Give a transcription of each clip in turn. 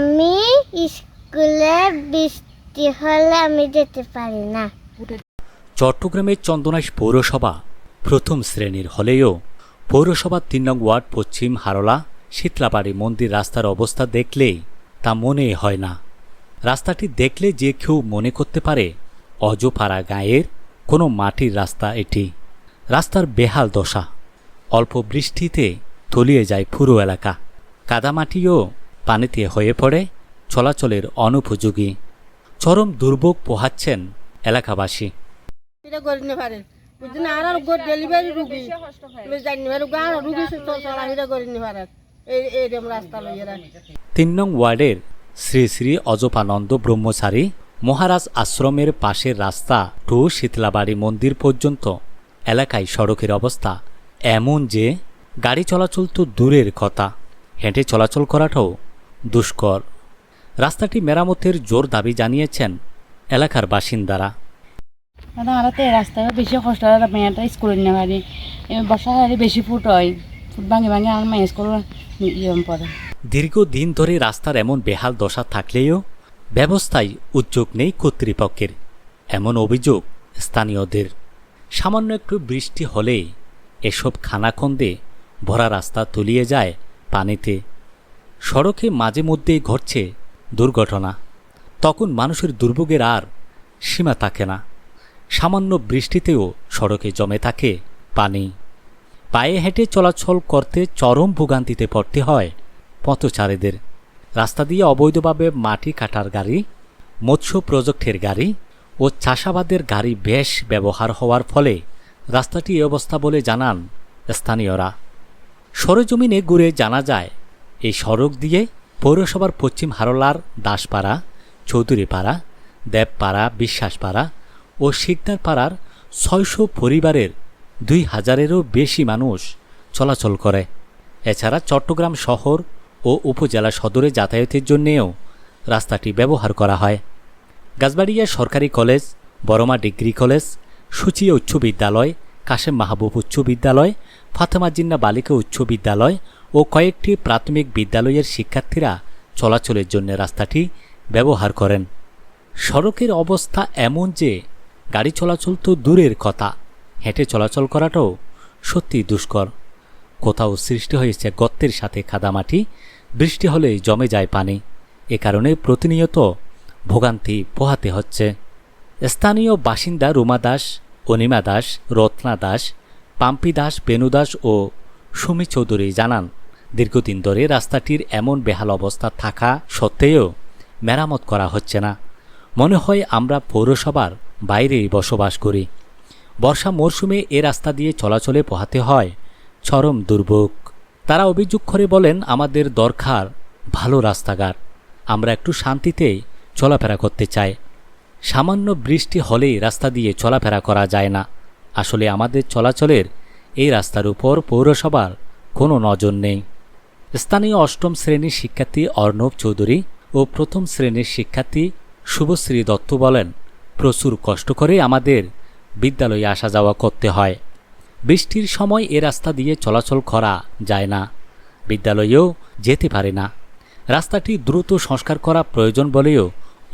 আমি স্কুলে বৃষ্টি হলে আমি যেতে পারি না। চট্টগ্রামের চন্দনাইশ পৌরসভা প্রথম শ্রেণির হলেও পৌরসভার তিন নং ওয়ার্ড পশ্চিম হারলা শীতলাবাড়ি মন্দির রাস্তার অবস্থা দেখলেই তা মনে হয় না। রাস্তাটি দেখলে যে কেউ মনে করতে পারে, অজপাড়া গাঁয়ের কোনো মাটির রাস্তা এটি। রাস্তার বেহাল দশা, অল্প বৃষ্টিতে তলিয়ে যায় পুরো এলাকা। কাদামাটিও পানিতে হয়ে পড়ে চলাচলের অনুপযোগী। চরম দুর্ভোগ পোহাচ্ছেন এলাকাবাসী। তিন নং ওয়ার্ডের শ্রী শ্রী অজপানন্দ ব্রহ্মচারী মহারাজ আশ্রমের পাশের রাস্তা টু শীতলাবাড়ি মন্দির পর্যন্ত। এলাকায় সড়কের অবস্থা এমন যে গাড়ি চলাচল তো দূরের কথা। হেঁটে চলাচল করাটাও দুষ্কর। রাস্তাটি মেরামতের জোর দাবি জানিয়েছেন এলাকার বাসিন্দারা। দাদা আর তো রাস্তায় বেশি কষ্ট হয় মেয়েটা স্কুলে নিতে পারি বেশি ফুট হয় ফুট ভাঙে ভাঙে মেয়ে স্কুল পড়ে দীর্ঘদিন ধরে রাস্তার এমন বেহাল দশা থাকলেও ব্যবস্থায় উদ্যোগ নেই কর্তৃপক্ষের এমন অভিযোগ স্থানীয়দের। সামান্য একটু বৃষ্টি হলেই এসব খানাখন্দে ভরা রাস্তা তলিয়ে যায় পানিতে। সড়কে মাঝে মধ্যেই ঘটছে দুর্ঘটনা। তখন মানুষের দুর্ভোগের আর সীমা থাকে না। সামান্য বৃষ্টিতেও সড়কে জমে থাকে পানি। পায়ে হেঁটে চলাচল করতে চরম ভোগান্তিতে পড়তে হয় পথচারীদের। রাস্তা দিয়ে অবৈধভাবে মাটি কাটার গাড়ি, মৎস্য প্রজেক্টের গাড়ি ও চাষাবাদের গাড়ি বেশ ব্যবহার হওয়ার ফলে রাস্তাটি এই অবস্থা বলে জানান স্থানীয়রা। সরেজমিনে ঘুরে জানা যায় এই সড়ক দিয়ে পৌরসভার পশ্চিম হারলার দাসপাড়া, চৌধুরীপাড়া, দেবপাড়া, বিশ্বাসপাড়া ও শিকদারপাড়ার ছয়শো পরিবারের দুই হাজারেরও বেশি মানুষ চলাচল করে। এছাড়া চট্টগ্রাম শহর ও উপজেলা সদরে যাতায়াতের জন্যেও রাস্তাটি ব্যবহার করা হয়। গাছবাড়িয়া সরকারি college, Boroma degree college Suchia উচ্চ বিদ্যালয়, কাশেম মাহবুব উচ্চ বিদ্যালয়, ফাতেমা জিন্না বালিকা উচ্চ বিদ্যালয় ও কয়েকটি প্রাথমিক বিদ্যালয়ের শিক্ষার্থীরা চলাচলের জন্য রাস্তাটি ব্যবহার করেন। সড়কের অবস্থা এমন যে গাড়ি চলাচল তো দূরের কথা, হেঁটে চলাচল করাটাও সত্যি দুষ্কর। কোথাও সৃষ্টি হয়েছে গর্তের সাথে কাদামাটি বৃষ্টি হলেই জমে যায় পানি। এ কারণে প্রতিনিয়ত ভোগান্তি পোহাতে হচ্ছে। স্থানীয় বাসিন্দা রুমা দাস অনিমা দাস, রত্না দাস, পাম্পি দাস, বেনু দাস ও সুমি চৌধুরী জানান দীর্ঘদিন ধরে রাস্তাটির এমন বেহাল অবস্থা থাকা সত্ত্বেও মেরামত করা হচ্ছে না। মনে হয় আমরা পৌরসভার বাইরেই বসবাস করি। বর্ষা মরশুমে এ রাস্তা দিয়ে চলাচলে পোহাতে হয়। চরম দুর্ভোগ। তারা অভিযোগ করে বলেন, আমাদের দরকার ভালো রাস্তাঘাট। আমরা একটু শান্তিতে চলাফেরা করতে চাই। সামান্য বৃষ্টি হলেই রাস্তা দিয়ে চলাফেরা করা যায় না। আসলে আমাদের চলাচলের এই রাস্তার উপর পৌরসভার কোনো নজর নেই। স্থানীয় অষ্টম শ্রেণির শিক্ষার্থী অর্ণব চৌধুরী ও প্রথম শ্রেণির শিক্ষার্থী শুভশ্রী দত্ত বলেন, প্রচুর কষ্ট করে আমাদের বিদ্যালয়ে আসা যাওয়া করতে হয়। বৃষ্টির সময় এ রাস্তা দিয়ে চলাচল করা যায় না, বিদ্যালয়েও যেতে পারে না। রাস্তাটি দ্রুত সংস্কার করা প্রয়োজন বলেও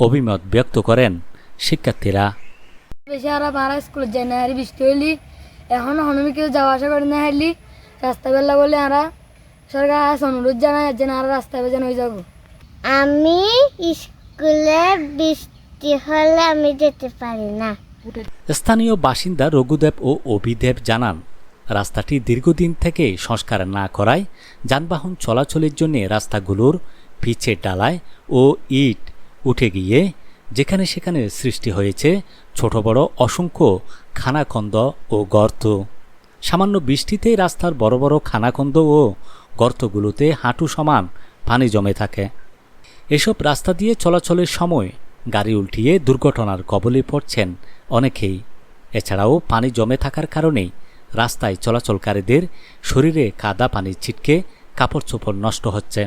অভিমত ব্যক্ত করেন শিক্ষার্থীরা। বেশি আর যাই না বৃষ্টি এখন কেউ যাওয়া আসা করে না হারলি রাস্তা বেলা বলে আমরা সরকার অনুরোধ জানাই যেন আর রাস্তা বেজান হয়ে যাব। আমি স্কুলে বৃষ্টি হলে আমি যেতে পারি না। স্থানীয় বাসিন্দা রঘুদেব ও অভিদেব জানান রাস্তাটি দীর্ঘদিন থেকে সংস্কার না করায় যানবাহন চলাচলের জন্য রাস্তাগুলোর পিচের ডালায় ও ইট উঠে গিয়ে যেখানে সেখানে সৃষ্টি হয়েছে ছোট বড় অসংখ্য খানাখন্দ ও গর্ত। সামান্য বৃষ্টিতেই রাস্তার বড় বড় খানাখন্দ ও গর্তগুলোতে হাঁটু সমান, পানি জমে থাকে। এসব রাস্তা দিয়ে চলাচলের সময় গাড়ি উল্টিয়ে দুর্ঘটনার কবলে পড়ছেন অনেকেই। এছাড়াও পানি জমে থাকার কারণেই রাস্তায় চলাচলকারীদের শরীরে কাদা পানি ছিটকে কাপড় চোপড় নষ্ট হচ্ছে।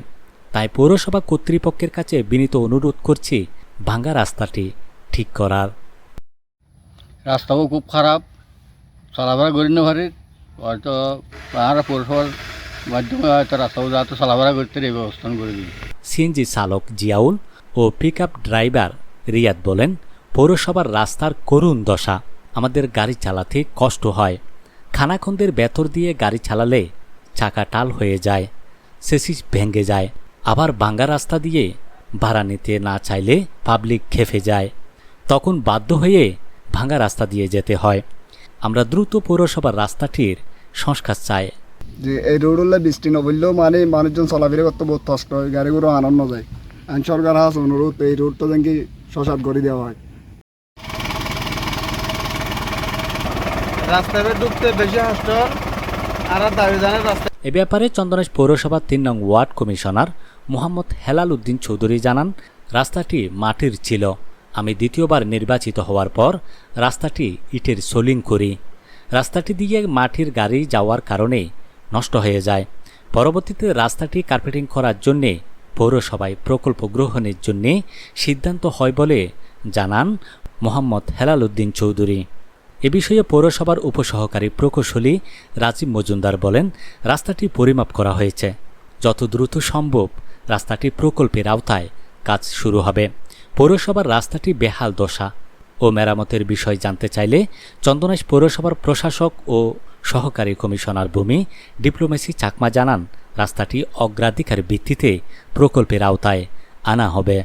তাই পৌরসভা কর্তৃপক্ষের কাছে বিনীত অনুরোধ করছি, ভাঙ্গা রাস্তাটি ঠিক করার। রাস্তাও খুব খারাপ, চলাফেরা করি না হয়তো পৌরসভার সিএনজি চালক জিয়াউল ও পিকআপ ড্রাইভার রিয়াদ বলেন, পৌরসভার রাস্তার করুণ দশা, আমাদের গাড়ি চালাতে কষ্ট হয়। খানাখন্দের ভেতর দিয়ে গাড়ি চালালে চাকা টাল হয়ে যায় সেসিস ভেঙে যায়। আবার ভাঙ্গা রাস্তা দিয়ে ভাড়া নিতে না চাইলে পাবলিক খেপে যায়। তখন বাধ্য হয়ে ভাঙ্গা রাস্তা দিয়ে যেতে হয়। আমরা দ্রুত পৌরসভার রাস্তাটির সংস্কার চাই। যে এই রোড হলে বৃষ্টি নবললেও মানে মানুষজন চলাফেরা করতে বহুত কষ্ট হয় গাড়ি ঘোড়া আনন্দ যায়। আইন সরকার হাস অনুরোধ এই রোডটা যেন কি শশাত করে দেওয়া হয়। রাস্তায় ঢুকতে বেশি কষ্ট আর দাবি জানে রাস্তা এ ব্যাপারে চন্দনেশ পৌরসভার তিন নং ওয়ার্ড কমিশনার মোহাম্মদ হেলাল উদ্দিন চৌধুরী জানান রাস্তাটি মাটির ছিল। আমি দ্বিতীয়বার নির্বাচিত হওয়ার পর রাস্তাটি ইটের সোলিং করি। রাস্তাটি দিয়ে মাটির গাড়ি যাওয়ার কারণে নষ্ট হয়ে যায়। পরবর্তীতে রাস্তাটি কার্পেটিং করার জন্যে, পৌরসভায় প্রকল্প গ্রহণের জন্যে সিদ্ধান্ত হয় বলে জানান মোহাম্মদ হেলাল উদ্দিন চৌধুরী। এ বিষয়ে পৌরসভার উপসহকারী প্রকৌশলী রাজীব মজুমদার বলেন, রাস্তাটি পরিমাপ করা হয়েছে। যত দ্রুত সম্ভব রাস্তাটি প্রকল্পের আওতায় কাজ শুরু হবে। পৌরসভার রাস্তাটি বেহাল দশা। ও মেরামতের বিষয় জানতে চাইলে চন্দনাইশ পৌরসভার প্রশাসক ও সহকারী কমিশনার ভূমি ডিপ্লোমেসি চাকমা জানান রাস্তাটি অগ্রাধিকার ভিত্তিতে প্রকল্পের আওতায় আনা হবে।